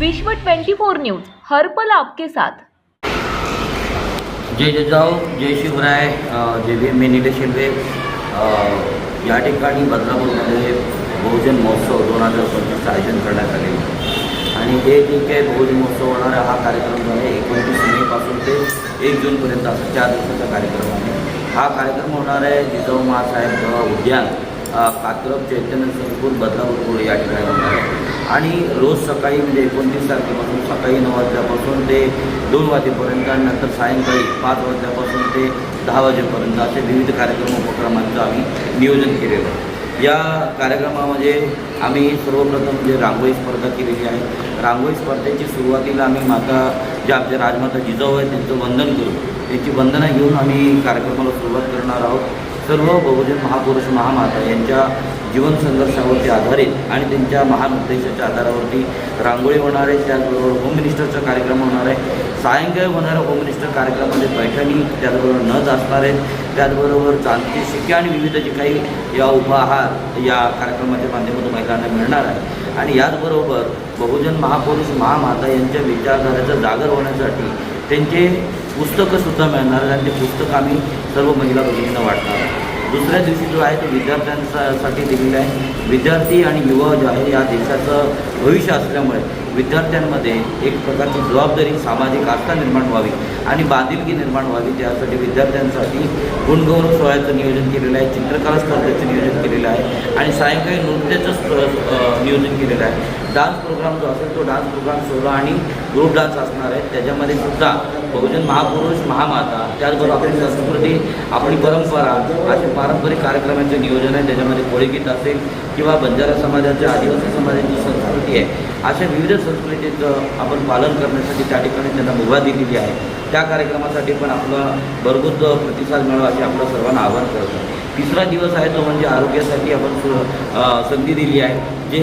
विश्व 24 न्यूज हर्पल आपके साथ. जय जिजाऊ जय शिवराय जय भीम मी निलेश शिंदे. या ठिकाणी बदलापूरमध्ये बहुजन महोत्सव दोन हजार पंचवीसचं आयोजन करण्यात आले. आणि हे जे काही बहुजन महोत्सव होणार आहे हा कार्यक्रम म्हणजे आहे एकोणतीस मेपासून ते एक जूनपर्यंत असा चार दिवसाचा कार्यक्रम आहे. हा कार्यक्रम होणार आहे जिजाऊ महासाहेब उद्यान कात्रप चैतन्य संकुल बदलापूर या ठिकाणी होणार आहे. आणि रोज सकाळी म्हणजे एकोणतीस तारखेपासून सकाळी नऊ वाजल्यापासून ते दोन वाजेपर्यंत आणि नंतर सायंकाळी पाच वाजल्यापासून ते दहा वाजेपर्यंत असे विविध कार्यक्रम उपक्रमांचं आम्ही नियोजन केलेलं आहे. या कार्यक्रमामध्ये आम्ही सर्वप्रथम म्हणजे रांगोळी स्पर्धा केलेली आहे. रांगोळी स्पर्धेची सुरुवातीला आम्ही माता ज्या आमच्या राजमाता जिजाऊ आहेत त्यांचं वंदन करू त्यांची वंदना घेऊन आम्ही कार्यक्रमाला सुरुवात करणार आहोत. सर्व बहुजन महापुरुष महामाता यांच्या जीवन संघर्षावरती आधारित आणि त्यांच्या महान उद्देशाच्या आधारावरती रांगोळी होणार आहे. त्याचबरोबर होम मिनिस्टरचा कार्यक्रम होणार आहे. सायंकाळी होणाऱ्या होम मिनिस्टर कार्यक्रमामध्ये पैठणी त्याचबरोबर नज असणार आहेत. त्याचबरोबर चांदीचे शिक्के आणि विविध जे काही या उपाहार या कार्यक्रमाच्या माध्यमातून महिलांना मिळणार आहे. आणि याचबरोबर बहुजन महापुरुष महामाता यांच्या विचारधारेचं जागर होण्यासाठी त्यांचे पुस्तकंसुद्धा मिळणार आहेत. आणि ते पुस्तकं आम्ही सर्व महिला भगिनींना वाटणार दुसऱ्या दिवशी जो आहे तो विद्यार्थ्यांसाठी दिलेला आहे. विद्यार्थी आणि युवा जो आहे या देशाचं भविष्य असल्यामुळे विद्यार्थ्यांमध्ये एक प्रकारची जबाबदारी सामाजिक आस्था निर्माण व्हावी आणि बांधिलकी निर्माण व्हावी. त्यासाठी विद्यार्थ्यांसाठी गुणगौरव सोहळ्याचं नियोजन केलेलं आहे. चित्रकला स्पर्धेचं नियोजन केलेलं आहे. आणि सायंकाळी नृत्याचं नियोजन केलेलं आहे. डान्स प्रोग्राम जो असेल तो डान्स प्रोग्राम सोहळा आणि ग्रुप डान्स असणार आहे. त्याच्यामध्ये सुद्धा बहुजन महापुरुष महामाता त्याचबरोबर आपली संस्कृती आपली परंपरा असे पारंपरिक कार्यक्रमांचे नियोजन आहे. त्याच्यामध्ये कोळीगीत असेल किंवा बंजारा समाजाच्या आदिवासी समाजाची संस्कृती आहे. अशा विविध संस्कृतीचं आपण पालन करण्यासाठी त्या ठिकाणी त्यांना मुभा दिलेली आहे. त्या कार्यक्रमासाठी पण आपला भरपूर प्रतिसाद मिळावा असे आपलं सर्वांना आवाहन करतो. तिसरा दिवस आहे तो म्हणजे आरोग्यासाठी आपण संधी दिली आहे. जे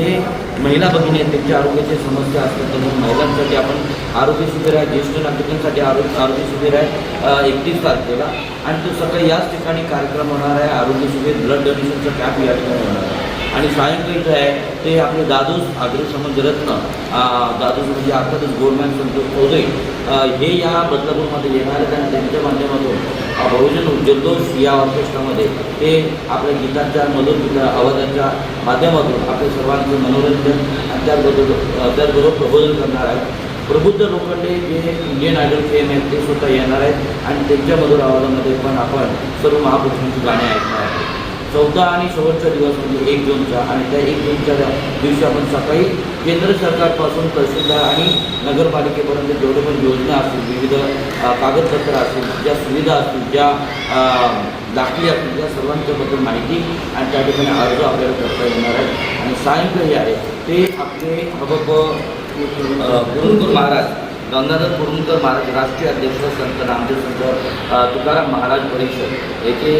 महिला भगिनी आहेत त्यांच्या आरोग्याच्या समस्या असतात तर महिलांसाठी आपण आरोग्य शिबिर आहे ज्येष्ठ नागरिकांसाठी आरोग्य आरोग्य शिबिर आहे एकतीस तारखेला. आणि तो सकाळी याच ठिकाणी कार्यक्रम होणार आहे आरोग्य शिबिर ब्लड डोनेशनचा कॅम्प या ठिकाणी होणार आहे. आणि सायंकाळी जे आहे ते आपले दादूस आग्रे समाजरत्न दादूस म्हणजे अर्थातच गोरमॅन संतोष चौधरी हे या बदलापूरमध्ये येणार आहेत आणि त्यांच्या माध्यमातून बहुजन जल्लोष या ऑर्केस्ट्रामध्ये ते आपल्या गीतांच्या मधुर आवाजांच्या माध्यमातून आपल्या सर्वांचं मनोरंजन आणि त्याचबरोबर त्याचबरोबर प्रबोधन करणार आहेत. प्रबुद्ध लोखंडे जे इंडियन आयडल फेम आहेत ते स्वतः येणार आहेत आणि त्यांच्या मधुर आवाजामध्ये पण आपण सर्व महापुरुषांची गाणी ऐकणार आहोत. चौथा आणि शेवटचा दिवस म्हणजे एक जूनचा. आणि त्या एक जूनच्या दिवशी आपण सकाळी केंद्र सरकारपासून तहसीलदार आणि नगरपालिकेपर्यंत जेवढे पण योजना असतील विविध कागदपत्र असतील ज्या सुविधा असतील ज्या दाखली असतील त्या सर्वांच्याबद्दल माहिती आणि त्या ठिकाणी अर्ज आपल्याला करता येणार आहे आणि सायंकाळी आहे ते आपले हबप कुरुंदकर महाराज गंगाधर कुरुंदकर महाराज राष्ट्रीय अध्यक्ष संत नामदेव संत तुकाराम महाराज परिषद याचे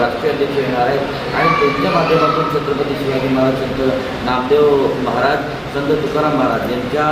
राष्ट्रीय अध्यक्ष येणार आहेत. आणि त्यांच्या माध्यमातून छत्रपती शिवाजी महाराज संत नामदेव महाराज संत तुकाराम महाराज यांच्या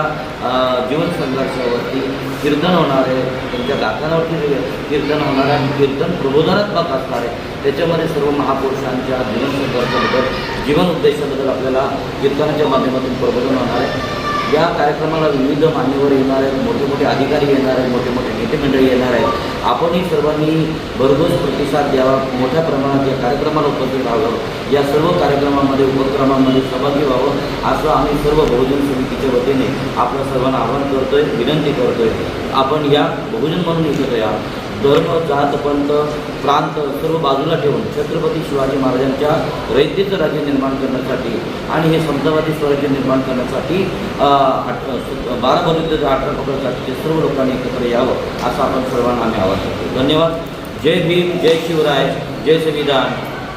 जीवन संघर्षावरती कीर्तन होणार आहे. त्यांच्या गाथांवरती कीर्तन होणार आहे आणि कीर्तन प्रबोधनात्मक असणार आहे. त्याच्यामध्ये सर्व महापुरुषांच्या जीवन संघर्षाबद्दल जीवन उद्देशाबद्दल आपल्याला कीर्तनाच्या माध्यमातून प्रबोधन होणार आहे. या कार्यक्रमाला विविध मान्यवर येणार आहेत मोठे मोठे अधिकारी येणार आहेत मोठे मोठे नेते मंडळी येणार आहेत. आपणही सर्वांनी भरघोस प्रतिसाद द्यावा मोठ्या प्रमाणात या कार्यक्रमाला उपस्थित राहावं या सर्व कार्यक्रमामध्ये उपक्रमांमध्ये सहभागी व्हावं असं आम्ही सर्व बहुजन समितीच्या वतीने आपल्या सर्वांना आवाहन करतोय विनंती करतोय. आपण या बहुजन म्हणून एकत्र या धर्म जात पंत प्रांत सर्व बाजूला ठेवून छत्रपती शिवाजी महाराजांच्या रयतेचं राज्य निर्माण करण्यासाठी आणि हे समतावादी स्वराज्य निर्माण करण्यासाठी बारा बलुद्ध अठरा पकडसाठी सर्व लोकांनी एकत्र यावं असं आपण सर्वांना आम्ही आवाज करतो. धन्यवाद. जय भीम जय शिवराय जय संविधान.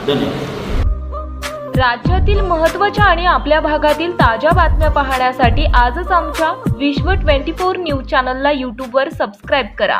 धन्यवाद. राज्यातील महत्त्वाच्या आणि आपल्या भागातील ताज्या बातम्या पाहण्यासाठी आजच आमच्या विश्व 24 न्यूज चॅनलला यूट्यूबवर सबस्क्राईब करा.